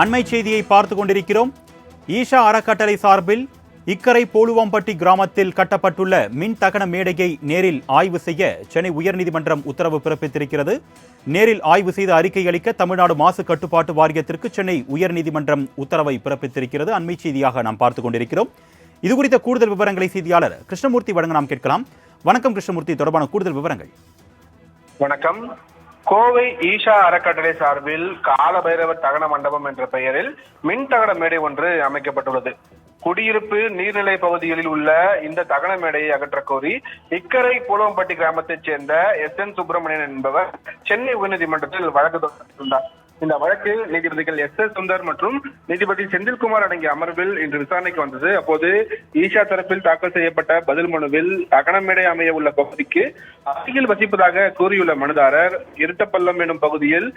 அண்மை செய்தியை பார்த்து கொண்டிருக்கிறோம். ஈஷா அறக்கட்டளை சார்பில் இக்கரை போலுவாம்பட்டி கிராமத்தில் கட்டப்பட்டுள்ள மின் தகன மேடையை நேரில் ஆய்வு செய்ய சென்னை உயர்நீதிமன்றம் உத்தரவு பிறப்பித்திருக்கிறது. நேரில் ஆய்வு செய்து அறிக்கை அளிக்க தமிழ்நாடு மாசு கட்டுப்பாட்டு வாரியத்திற்கு சென்னை உயர்நீதிமன்றம் உத்தரவை பிறப்பித்திருக்கிறது. அண்மை செய்தியாக நாம் பார்த்து கொண்டிருக்கிறோம். இது குறித்த கூடுதல் விவரங்களை செய்தியாளர் கிருஷ்ணமூர்த்தி வழங்க நாம் கேட்கலாம். வணக்கம் கிருஷ்ணமூர்த்தி. தொடர்பான கூடுதல் விவரங்கள். வணக்கம். கோவை ஈஷா அறக்கட்டளை சார்பில் காலபைரவர் தகன மண்டபம் என்ற பெயரில் மின் தகன மேடை ஒன்று அமைக்கப்பட்டுள்ளது. குடியிருப்பு நீர்நிலை பகுதிகளில் உள்ள இந்த தகன மேடையை அகற்ற கோரி இக்கரை பூலவம்பட்டி கிராமத்தைச் சேர்ந்த எஸ் என் சுப்பிரமணியன் என்பவர் சென்னை உயர்நீதிமன்றத்தில் வழக்கு தொடர்ந்துள்ளார் இந்த வழக்கு நீதிபதிகள் எஸ் எஸ் சுந்தர் மற்றும் நீதிபதி செந்தில்குமார் அடங்கிய அமர்வில் இன்று விசாரணைக்கு வந்தது. அப்போது ஈஷா தரப்பில் தாக்கல் செய்யப்பட்ட பதில் மனுவில் அகனமேடை அமைய உள்ள பகுதிக்கு அருகில் வசிப்பதாக கூறியுள்ள மனுதாரர் இருட்டப்பள்ளம் எனும் பகுதியில்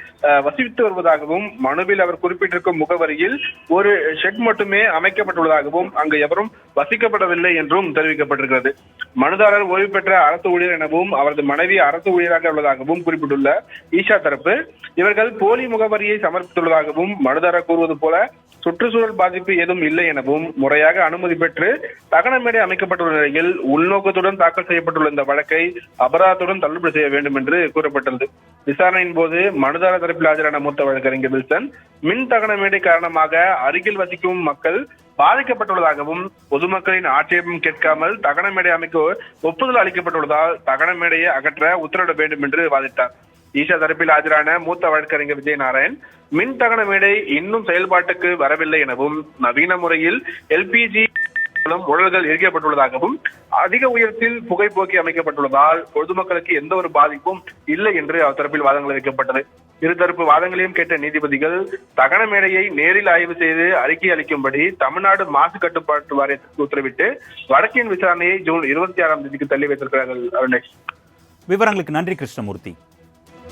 வசித்து வருவதாகவும் மனுவில் அவர் குறிப்பிட்டிருக்கும் முகவரியில் ஒரு ஷெட் மட்டுமே அமைக்கப்பட்டுள்ளதாகவும் அங்கு எவரும் வசிக்கப்படவில்லை என்றும் தெரிவிக்கப்பட்டிருக்கிறது. மனுதாரர் ஓய்வு பெற்ற அரசு ஊழியர் எனவும் அவரது மனைவி அரசு ஊழியராக உள்ளதாகவும் குறிப்பிட்டுள்ள ஈஷா தரப்பு இவர்கள் போலி முகவரியை சமர்ப்பித்துள்ளதாகவும் மனுதாரர் கூறுவது போல சுற்றுச்சூழல் பாதிப்பு ஏதும் இல்லை எனவும் முறையாக அனுமதி பெற்று தகன மேடை அமைக்கப்பட்டுள்ள நிலையில் உள்நோக்கத்துடன் தாக்கல் செய்யப்பட்டுள்ள இந்த வழக்கை அபராதத்துடன் தள்ளுபடி செய்ய வேண்டும் என்று கூறப்பட்டுள்ளது. விசாரணையின் போது மனுதாரர் தரப்பில் ஆஜரான மூத்த வழக்கறிஞர் வில்சன் மின் தகன மேடை காரணமாக அருகில் வசிக்கும் மக்கள் பாதிக்கப்பட்டுள்ளதாகவும் பொதுமக்களின் ஆட்சேபம் கேட்காமல் தகன மேடை அமைக்க ஒப்புதல் அளிக்கப்பட்டுள்ளதால் தகன மேடையை அகற்ற உத்தரவிட வேண்டும் என்று வாதிட்டார். ஈஷா தரப்பில் ஆஜரான மூத்த வழக்கறிஞர் விஜயநாராயண் மின் தகன மேடை இன்னும் செயல்பாட்டுக்கு வரவில்லை எனவும் நவீன முறையில் எல்பிஜி மூலம் உடல்கள் எரிக்கப்பட்டுள்ளதாகவும் அதிக உயரத்தில் புகைப்போக்கி அமைக்கப்பட்டுள்ளதால் பொதுமக்களுக்கு எந்த ஒரு பாதிப்பும் இல்லை என்று அவர் தரப்பில் வாதங்கள் வைக்கப்பட்டது. இருதரப்பு வாதங்களையும் கேட்ட நீதிபதிகள் தகன மேடையை நேரில் ஆய்வு செய்து அறிக்கை அளிக்கும்படி தமிழ்நாடு மாசு கட்டுப்பாட்டு வாரியத்திற்கு உத்தரவிட்டு வழக்கின் விசாரணையை ஜூன் இருபத்தி ஆறாம் தேதிக்கு தள்ளி வைத்திருக்கிறார்கள் அருணேஷ் விவரங்களுக்கு நன்றி கிருஷ்ணமூர்த்தி.